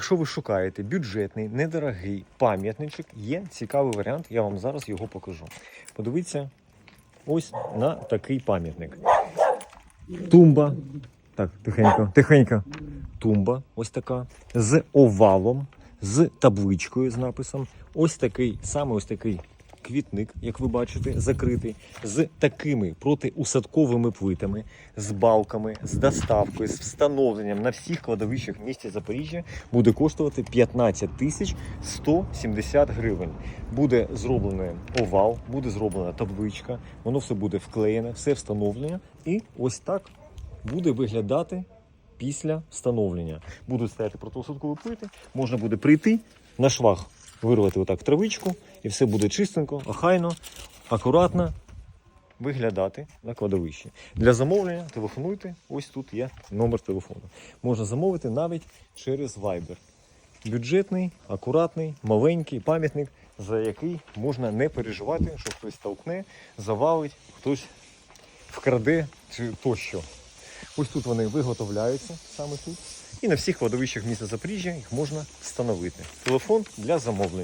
Якщо ви шукаєте бюджетний, недорогий пам'ятничок, є цікавий варіант, я вам зараз його покажу. Подивіться ось на такий пам'ятник. Тумба. Так, тихенько, тихенько. Тумба, ось така, з овалом, з табличкою з написом. Ось такий, саме ось такий квітник, як ви бачите, закритий, з такими протиусадковими плитами, з балками, з доставкою, з встановленням на всіх кладовищах в місті Запоріжжя буде коштувати 15 тисяч 170 гривень. Буде зроблений овал, буде зроблена табличка, воно все буде вклеєне, все встановлено. І ось так буде виглядати після встановлення. Будуть стояти протиусадкові плити, можна буде прийти на швах, вирвати отак травичку, і все буде чистенько, охайно, акуратно виглядати на кладовищі. Для замовлення телефонуйте. Ось тут є номер телефону. Можна замовити навіть через Viber. Бюджетний, акуратний, маленький пам'ятник, за який можна не переживати, що хтось толкне, завалить, хтось вкраде чи тощо. Ось тут вони виготовляються саме тут. І на всіх кладовищах міста Запоріжжя їх можна встановити. Телефон для замовлення.